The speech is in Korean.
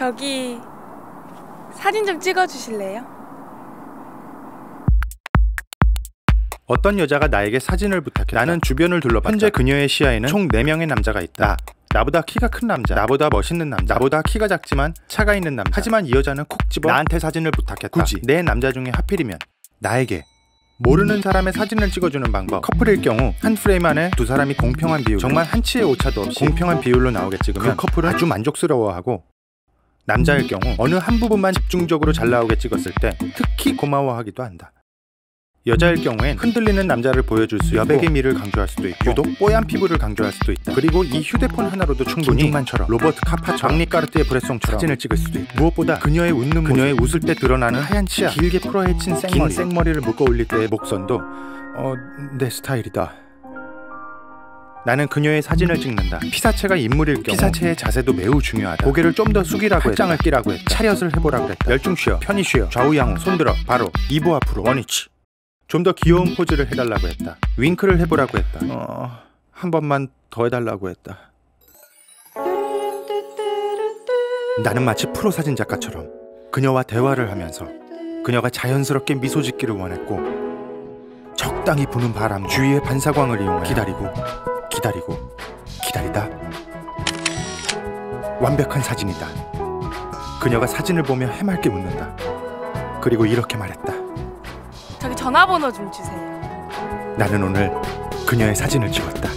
저기 사진 좀 찍어 주실래요? 어떤 여자가 나에게 사진을 부탁했다. 나는 주변을 둘러봤다. 현재 그녀의 시야에는 총 4명의 남자가 있다. 나, 보다 키가 큰 남자, 나보다 멋있는 남자, 나보다 키가 작지만 차가 있는 남자. 하지만 이 여자는 콕 집어 나한테 사진을 부탁했다. 굳이 내 남자 중에 하필이면 나에게 모르는 사람의 사진을 찍어주는 방법 커플일 경우 한 프레임 안에 두 사람이 공평한 비율 정말 한치의 오차도 없이 공평한 비율로 나오게 찍으면 그 커플은 아주 만족스러워하고 남자일 경우 어느 한 부분만 집중적으로 잘 나오게 찍었을 때 특히 고마워하기도 한다. 여자일 경우엔 흔들리는 남자를 보여줄 수 여백의 미를 강조할 수도 있고 유독 뽀얀 피부를 강조할 수도 있다. 그리고 이 휴대폰 하나로도 충분히 김중만처럼 로버트 카파처럼 랑리 까르띠에 브레송처럼 사진을 찍을 수도 있다 무엇보다 그녀의 웃는 그녀의 웃을 때 드러나는 하얀 치아 길게 풀어헤친 생머리 긴 생머리를 묶어 올릴 때의 목선도 어 내 스타일이다 나는 그녀의 사진을 찍는다. 피사체가 인물일 경우 피사체의 자세도 매우 중요하다. 고개를 좀 더 숙이라고 팔짱을 끼라고 했다. 차렷을 해보라고 했다. 열중 쉬어, 편히 쉬어, 좌우 양호, 손들어, 바로, 이보 앞으로, 원위치. 좀 더 귀여운 포즈를 해달라고 했다. 윙크를 해보라고 했다. 어, 한 번만 더 해달라고 했다. 나는 마치 프로 사진 작가처럼 그녀와 대화를 하면서 그녀가 자연스럽게 미소 짓기를 원했고 적당히 부는 바람 주위의 반사광을 이용해 기다리고 기다리고 기다리다 완벽한 사진이다. 그녀가 사진을 보며 해맑게 웃는다. 그리고 이렇게 말했다. 저기 전화번호 좀 주세요. 나는 오늘 그녀의 사진을 찍었다.